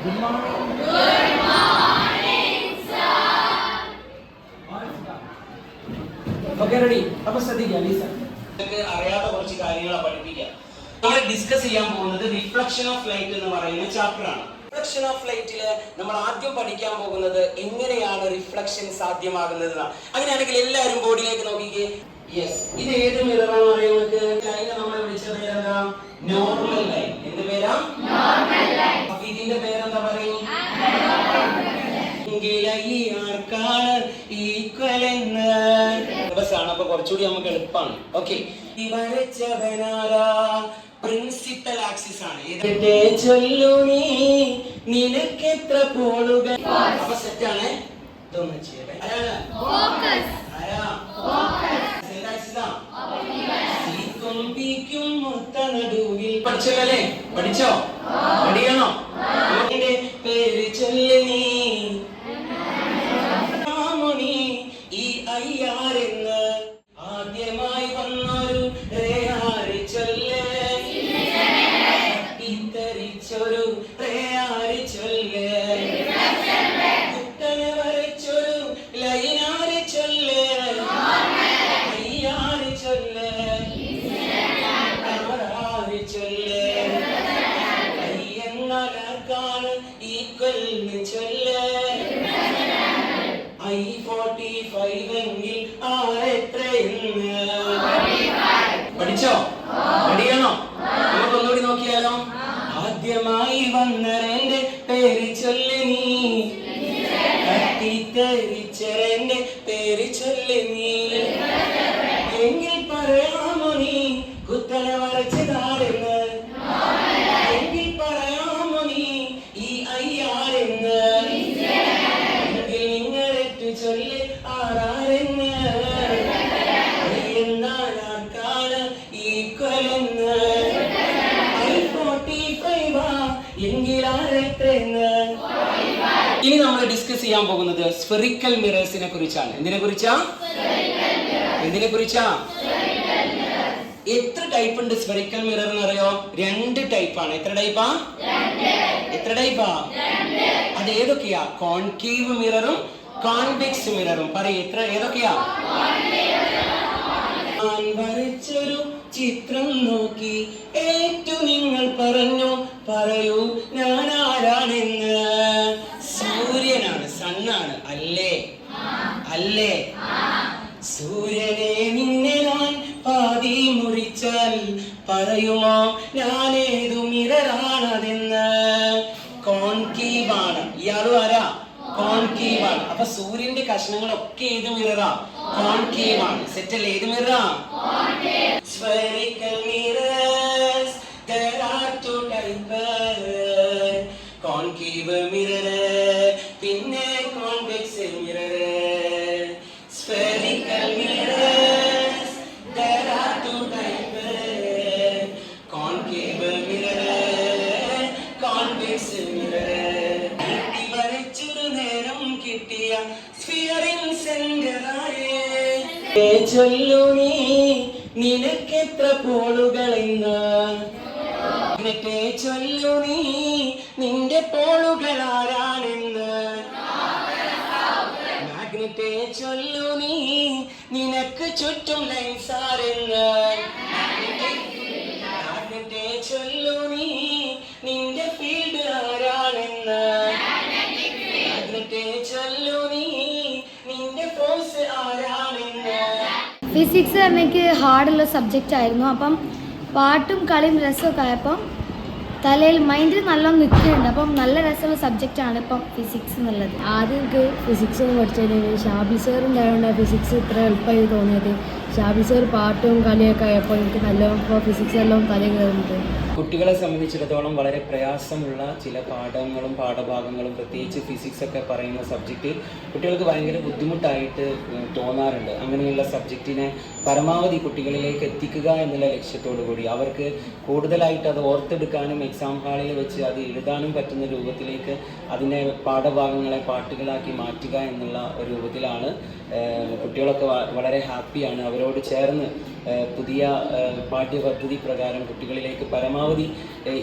Good morning okay ready അപ്പൊ ശ്രദ്ധിക്കാം Lisa അറിയാത്ത കുറച്ച് കാര്യങ്ങളെ പഠിപ്പിക്കാം നമ്മൾ ഡിസ്കസ് ചെയ്യാൻ പോകുന്നത് റിഫ്ലക്ഷൻ ഓഫ് ലൈറ്റ് എന്ന് പറയുന്ന ചാപ്റ്റർ ആണ്. റിഫ്ലക്ഷൻ ഓഫ് ലൈറ്റിൽ നമ്മൾ ആദ്യം പഠിക്കാൻ പോകുന്നത് എങ്ങനെയാണ് റിഫ്ലക്ഷൻ സാധ്യമാകുന്നത് അങ്ങനെയാണെങ്കിൽ എല്ലാവരും ബോഡിയിലേക്ക് നോക്കിക്കേ. യെസ് ഇത് ഏത് മിററാണ് ആർക്കാണ് അപ്പൊ കുറച്ചുകൂടി നമുക്ക് എളുപ്പമാണ് ഓക്കെ. വരച്ചവനാരാ? പ്രിൻസിപ്പൽ ആക്സിസ് ആണ്. ഇതിന്റെ ചൊല്ലു നീ. നിനക്കെത്ര പോളുകൾ അപ്പൊ സെറ്റാണ് ഇതൊന്നും ചെയ്യട്ടെ. ആരാണ്? ആരാ? Center axis ആ? സിക്കും പിക്കും മൊത്ത നടുവിൽ പഠിച്ചല്ലേ പഠിച്ചോ? പഠിക്കണോ പേര് ചൊല്ലി আমার പഠിച്ചോ? പഠിക്കണോ? നമുക്കൊന്നുകൂടി നോക്കിയാലോ? ആദ്യമായി വന്നരന്റെ പേര് ചൊല്ലി നീ. കത്തിത്തരിച്ചരന്റെ പേര് ചൊല്ലി ഇനി നമ്മൾ ഡിസ്കസ് ചെയ്യാൻ പോകുന്നത് സ്ഫെറിക്കൽ മിറേഴ്സിനെ കുറിച്ചാണ്. എന്തിനെ കുറിച്ചാ? എന്തിനെ കുറിച്ചാ? എത്ര ടൈപ്പ് ഉണ്ട് സ്ഫെറിക്കൽ മിറർ എന്ന് അറിയോ? രണ്ട് ടൈപ്പാണ് എത്ര ടൈപ്പാ എത്ര ടൈപ്പാ അത് ഏതൊക്കെയാ? കോൺകേവ് മിററും കോൺവെക്സ് മിററും പറയും എത്ര ഏതൊക്കെയാ? ഞാൻ വരച്ചൊരു ചിത്രം നോക്കി. ഏറ്റു നിങ്ങൾ പറഞ്ഞു പറയൂ ഞാൻ ആരാണെന്ന് സൂര്യനാണ് സണ്ണാണ് അല്ലേ? അല്ലേ? സൂര്യനെ നിന്നെ ഞാൻ പാതി മുറിച്ചാൽ പറയുമോ ഞാൻ ഏതു മിററാണതെന്ന് കോൺകീവാണ് ഇയാളും ആരാ? കോൺകീവാണ് അപ്പൊ സൂര്യന്റെ കഷ്ണങ്ങളൊക്കെ ഏത് മിററാ? കോൺകീവാണ് സെറ്റല്ലേ? ഏത് മിററാ? ചൊല്ലു നീ. നിനക്കെത്ര പോളുകളെന്ന്. എന്നിട്ടേ ചൊല്ലു നീ. നിന്റെ പോളുകൾ ആരാണെന്ന് മാഗ്നറ്റെ ചൊല്ലു നീ. നിനക്ക് ചുറ്റും ലൈൻസ്. ഫിസിക്സ് എനിക്ക് ഹാർഡുള്ള സബ്ജക്റ്റ് ആയിരുന്നു. അപ്പം പാട്ടും കളിയും രസമൊക്കെ ആയപ്പം തലയിൽ മൈൻഡിൽ നല്ലോണം നിൽക്കുന്നുണ്ട്. അപ്പം നല്ല രസമുള്ള സബ്ജക്റ്റ് ആണ് ഇപ്പം ഫിസിക്സ് എന്നുള്ളത്. ആദ്യം എനിക്ക് ഫിസിക്സ് പഠിച്ചതിന് ഷാബി സാർ ഉണ്ടായതുകൊണ്ട് ഫിസിക്സ് ഇത്ര എളുപ്പമായി തോന്നിയത്. ഷാബി സാർ പാട്ടും കളിയൊക്കെ ആയപ്പോൾ എനിക്ക് നല്ല ഇപ്പോൾ ഫിസിക്സ് എല്ലാം തല കയറുന്നുണ്ട്. കുട്ടികളെ സംബന്ധിച്ചിടത്തോളം വളരെ പ്രയാസമുള്ള ചില പാഠങ്ങളും പാഠഭാഗങ്ങളും പ്രത്യേകിച്ച് ഫിസിക്സ് ഒക്കെ പറയുന്ന സബ്ജക്റ്റ് കുട്ടികൾക്ക് ഭയങ്കര ബുദ്ധിമുട്ടായിട്ട് തോന്നാറുണ്ട്. അങ്ങനെയുള്ള സബ്ജക്റ്റിനെ പരമാവധി കുട്ടികളിലേക്ക് എത്തിക്കുക എന്നുള്ള ലക്ഷ്യത്തോടു കൂടി അവർക്ക് കൂടുതലായിട്ട് അത് ഓർത്തെടുക്കാനും എക്സാം ഹാളിൽ വെച്ച് അത് എഴുതാനും പറ്റുന്ന രൂപത്തിലേക്ക് അതിനെ പാഠഭാഗങ്ങളെ പാട്ടുകളാക്കി മാറ്റുക എന്നുള്ള ഒരു രൂപത്തിലാണ് കുട്ടികളൊക്കെ വളരെ ഹാപ്പിയാണ് അവരോട് ചേർന്ന് പുതിയ പാഠ്യപദ്ധതി പ്രകാരം കുട്ടികളിലേക്ക് പരമാവധി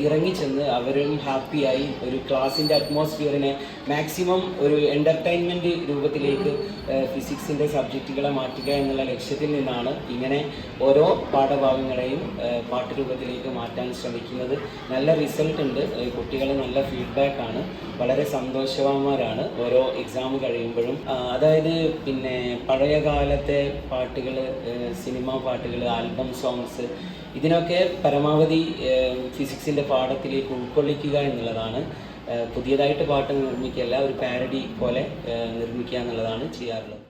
ഇറങ്ങിച്ചെന്ന് അവരും ഹാപ്പിയായി ഒരു ക്ലാസ്സിന്റെ അറ്റ്മോസ്ഫിയറിനെ മാക്സിമം ഒരു എന്റർടൈൻമെന്റ് രൂപത്തിലേക്ക് ഫിസിക്സിന്റെ സബ്ജക്റ്റുകളെ മാറ്റുക എന്നുള്ള ലക്ഷ്യത്തിൽ നിന്നാണ് ഇങ്ങനെ ഓരോ പാഠഭാഗങ്ങളെയും പാട്ടുരൂപത്തിലേക്ക് മാറ്റാൻ ശ്രമിക്കുന്നത്. നല്ല റിസൾട്ട് ഉണ്ട്. കുട്ടികൾ നല്ല ഫീഡ്ബാക്ക് ആണ്. വളരെ സന്തോഷവാന്മാരാണ്. ഓരോ എക്സാം കഴിയുമ്പോഴും. അതായത് പിന്നെ പഴയ കാലത്തെ പാട്ടുകൾ സിനിമ പാട്ടുകൾ ആൽബം സോങ്സ് ഇതിനൊക്കെ പരമാവധി ഫിസിക്സിന്റെ പാഠത്തിലേക്ക് ഉൾക്കൊള്ളിക്കുക എന്നുള്ളതാണ്. പുതിയതായിട്ട് പാട്ട് നിർമ്മിക്കുകയല്ല ഒരു പാരഡി പോലെ നിർമ്മിക്കുക എന്നുള്ളതാണ് ചെയ്യാറുള്ളത്.